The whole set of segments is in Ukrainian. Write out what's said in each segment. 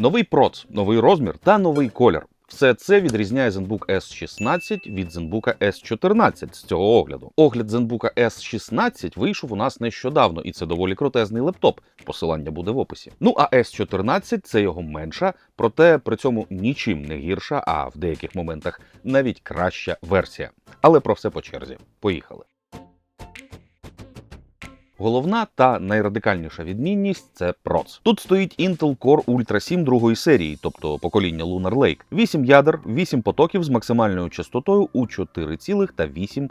Новий проц, новий розмір та новий колір. Все це відрізняє ZenBook S16 від ZenBook S14 з цього огляду. Огляд ZenBook S16 вийшов у нас нещодавно, і це доволі крутезний лептоп. Посилання буде в описі. Ну а S14 це його менша, проте при цьому нічим не гірша, а в деяких моментах навіть краща версія. Але про все по черзі. Поїхали. Головна та найрадикальніша відмінність це проц. Тут стоїть Intel Core Ultra 7 другої серії, тобто покоління Lunar Lake. 8 ядер, 8 потоків з максимальною частотою у 4,8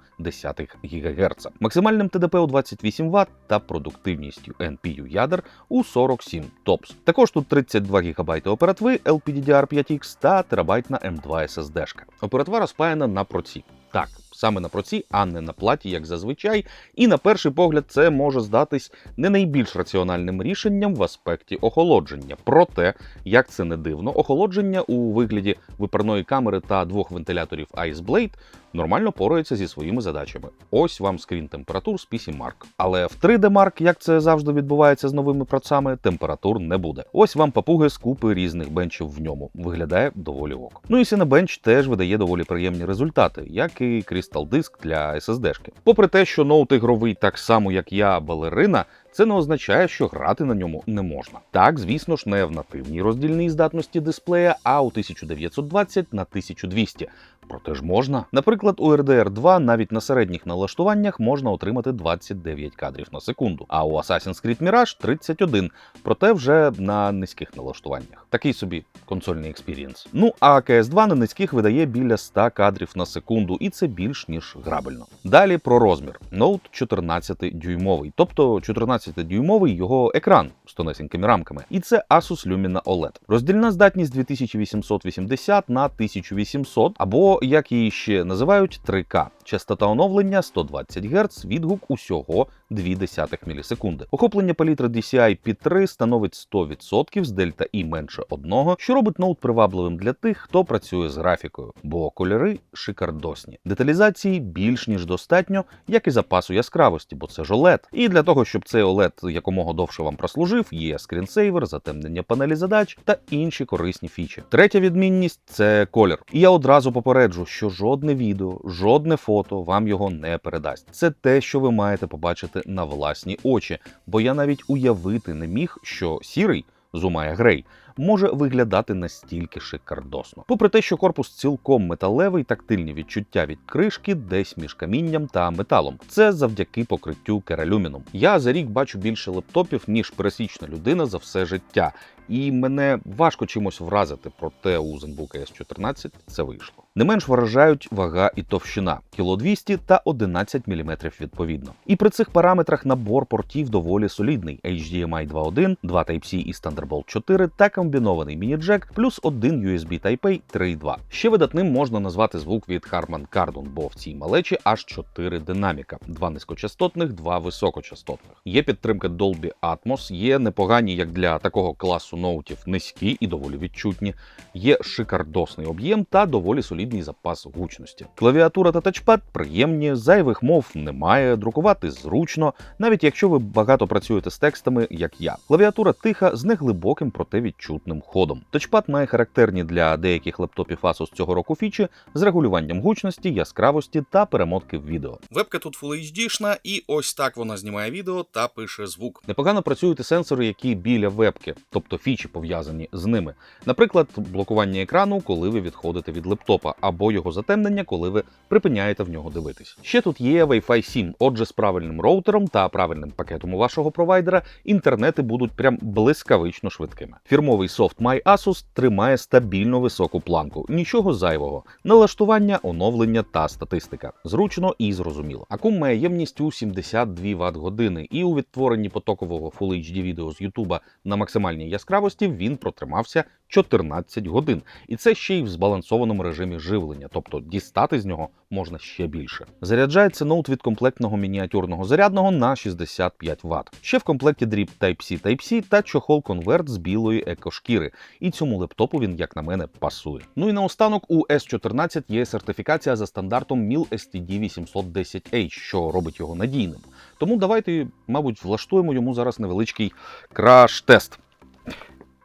ГГц, максимальним ТДП у 28 Вт та продуктивністю NPU ядер у 47 ТОПС. Також тут 32 ГБ оперативи LPDDR5X та терабайтна M2 SSD. Оператива розпаяна на проці. Так, саме на проці, а не на платі, як зазвичай. І на перший погляд це може здатись не найбільш раціональним рішенням в аспекті охолодження. Проте, як це не дивно, охолодження у вигляді випарної камери та двох вентиляторів Ice Blade нормально порається зі своїми задачами. Ось вам скрін температур з PC Mark. Але в 3D Mark, як це завжди відбувається з новими процами, температур не буде. Ось вам папуги з купи різних бенчів в ньому. Виглядає доволі ок. Ну і Cinebench теж видає доволі приємні результати, як і Crystal Disk для SSD-шки. Попри те, що ноут ігровий так само, як я, балерина. Це не означає, що грати на ньому не можна. Так, звісно ж, не в нативній роздільній здатності дисплея, а у 1920 на 1200. Проте ж можна. Наприклад, у RDR 2 навіть на середніх налаштуваннях можна отримати 29 кадрів на секунду, а у Assassin's Creed Mirage 31, проте вже на низьких налаштуваннях. Такий собі консольний експірієнс. Ну а CS2 на низьких видає біля 100 кадрів на секунду, і це більш ніж грабельно. Далі про розмір. Note 14 дюймовий, тобто 14-дюймовий його екран з тонесенькими рамками, і це Asus Lumina OLED. Роздільна здатність 2880 на 1800, або як її ще називають 3К. Частота оновлення 120 Гц, відгук усього 0,2 мілісекунди. Охоплення палітри DCI під 3 становить 100% з дельта І менше одного, що робить ноут привабливим для тих, хто працює з графікою, бо кольори шикардосні. Деталізації більш ніж достатньо, як і запасу яскравості, бо це ж OLED. І для того, щоб цей OLED якомога довше вам прослужив, є скрінсейвер, затемнення панелі задач та інші корисні фічі. Третя відмінність це колір. І я одразу попереджу, що жодне відео, жодне фото вам його не передасть. Це те, що ви маєте побачити на власні очі, бо я навіть уявити не міг, що сірий зумає грей. Може виглядати настільки шикардосно. Попри те, що корпус цілком металевий, тактильні відчуття від кришки десь між камінням та металом. Це завдяки покриттю кералюміном. Я за рік бачу більше лептопів, ніж пересічна людина за все життя, і мене важко чимось вразити, проте у ZenBook S14 це вийшло. Не менш вражають вага і товщина кіло 200 та 11 мм відповідно. І при цих параметрах набор портів доволі солідний: HDMI 2.1, 2 Type-C і Thunderbolt 4 та комбінований міні-джек, плюс один USB Type-A 3.2. Ще видатним можна назвати звук від Harman Kardon, бо в цій малечі аж 4 динаміка: два низькочастотних, два високочастотних. Є підтримка Dolby Atmos, є непогані як для такого класу ноутів низькі і доволі відчутні. Є шикардосний об'єм та доволі солідний запас гучності. Клавіатура та тачпад приємні, зайвих мов немає, друкувати зручно, навіть якщо ви багато працюєте з текстами, як я. Клавіатура тиха з неглибоким, проте відчутним ходом. Тачпад має характерні для деяких лептопів Asus цього року фічі з регулюванням гучності, яскравості та перемотки в відео. Вебка тут Full HD-шна, і ось так вона знімає відео та пише звук. Непогано працюють і сенсори, які біля вебки, тобто фічі пов'язані з ними. Наприклад, блокування екрану, коли ви відходите від лептопа, або його затемнення, коли ви припиняєте в нього дивитись. Ще тут є Wi-Fi 7, отже, з правильним роутером та правильним пакетом у вашого провайдера інтернети будуть прям блискавично швидкими. Фірмовий софт MyAsus тримає стабільно високу планку, нічого зайвого, налаштування, оновлення та статистика. Зручно і зрозуміло. Акум має ємність у 72 Вт години, і у відтворенні потокового Full HD відео з YouTube на максимальній яскравості він протримався 14 годин. І це ще й в збалансованому режимі живлення, тобто дістати з нього можна ще більше. Заряджається ноут від комплектного мініатюрного зарядного на 65 Вт. Ще в комплекті дріб Type-C Type-C та чохол конверт з білої екошкіри. І цьому лептопу він, як на мене, пасує. Ну і наостанок у S14 є сертифікація за стандартом MIL STD 810H, що робить його надійним. Тому давайте, мабуть, влаштуємо йому зараз невеличкий краш-тест.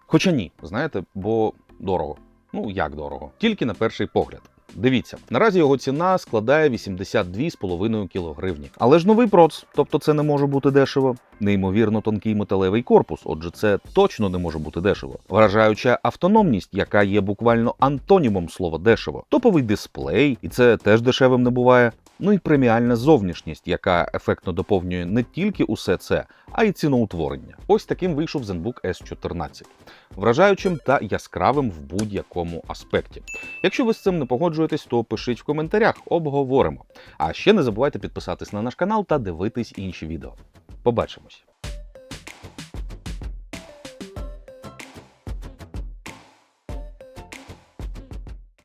Хоча ні, знаєте, бо дорого. Ну як дорого? Тільки на перший погляд. Дивіться, наразі його ціна складає 82,5 кг. Але ж новий проц, тобто це не може бути дешево. Неймовірно тонкий металевий корпус, отже, це точно не може бути дешево. Вражаюча автономність, яка є буквально антонімом слова дешево. Топовий дисплей, і це теж дешевим не буває. Ну і преміальна зовнішність, яка ефектно доповнює не тільки усе це, а й ціноутворення. Ось таким вийшов ZenBook S14. Вражаючим та яскравим в будь-якому аспекті. Якщо ви з цим не погоджуєтесь, то пишіть в коментарях, обговоримо. А ще не забувайте підписатись на наш канал та дивитись інші відео. Побачимось!